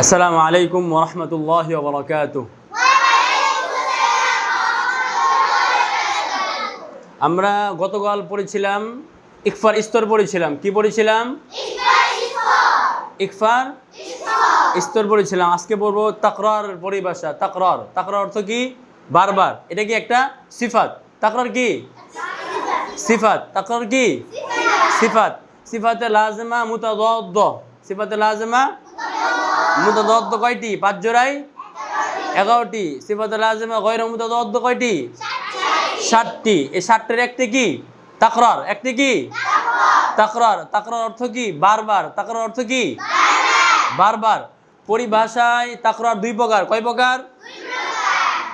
আসসালামু আলাইকুম ওরহমতুল্লাহ বরকাত আমরা গতকাল পড়েছিলাম ইকফার স্তর পড়েছিলাম। কি পড়েছিলাম? ইকফার স্তর পড়েছিলাম। আজকে পড়ব তাকরার পরিভাষা, তাকরার। তাকরার অর্থ কি? বারবার। এটা কি একটা সিফাত? তাকরার কি? সিফাত। তাকরার কি? সিফাত। সিফাতে লাজমা মুতাদদ্দ। সিফাতে লাজমা মুতাদদ্দ কয়টি? পাঁচ জোড়াই এগারোটি। সিফাতে লাজমা গয়র মুতাদদ্দ কয়টি? ষাটটি এই ষাটটির একটি কি? তাকরার। একটি কি? তাকরার। তাকরার অর্থ কি? বারবার। তাকরার অর্থ কি? বারবার। পরিভাষায় তাকরার দুই প্রকার। কয় প্রকার?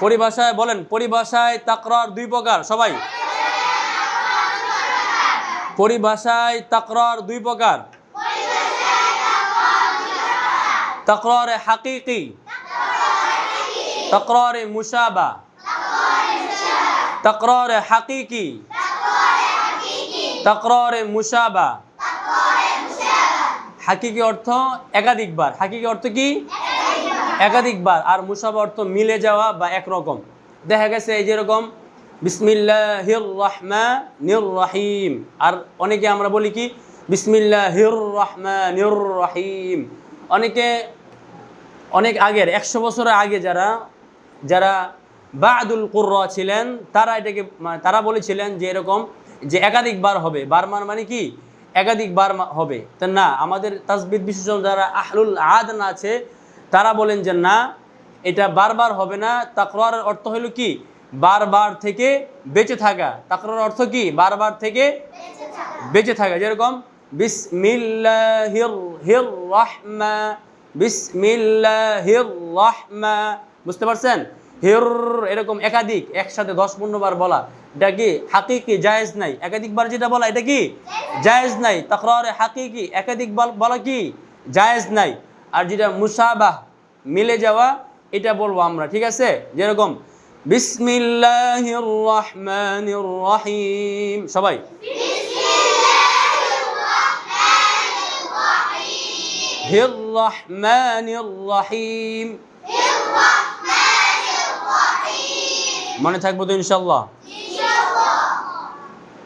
পরিভাষায় বলেন, পরিভাষায় তাকরার দুই প্রকার। সবাই। পরিভাষায় তাকরার দুই প্রকার। তকরার হাকিকি। তকরার মুশাবা। তকরার হাকিকি। তকরার মুশাবা। হাকিকি অর্থ একাধিকবার। হাকিকি অর্থ কি? একাধিকবার। আর মুসাবা অর্থ মিলে যাওয়া বা একরকম। দেখা গেছে এই যেরকম বিসমিল্লাহির রহমানির রহিম আর অনেকে আমরা বলি কি? বিসমিল্লাহির রহমানির রহিম অনেকে অনেক আগের, একশো বছরের আগে যারা যারা বাদুল কুর্রা ছিলেন, তারা এটাকে মানে তারা বলেছিলেন যে এরকম যে একাধিকবার হবে। বারবার মানে কি? একাধিকবার হবে। তা না, আমাদের তাসবিদ বিশেষজ্ঞ যারা আহলুল আদন আছে, তারা বলেন যে না, এটা বারবার হবে না। তাকরার অর্থ হলো কি? বারবার থেকে বেঁচে থাকা। তাকরার অর্থ কি? বারবার থেকে বেঁচে থাকা। যেরকম, বিসমিল্লাহির হির বুঝতে পারছেন? হির এরকম একাধিক, একসাথে দশ পনেরো বার বলা। এটা কি হাকিকি? জায়েজ নাই। একাধিকবার যেটা বলা, এটা কি? জায়েজ নাই। তাকরারে হাকিকি, একাধিক বল- কি? জায়েজ নাই। আর যেটা মুসাবাহ, মিলে যাওয়া, এটা বলব আমরা, ঠিক আছে? যেরকম বিসমিল্লাহির রহমানির রহিম সবাই? হির রহমানির রহিম মনে থাকব তো ইনশাল্লাহ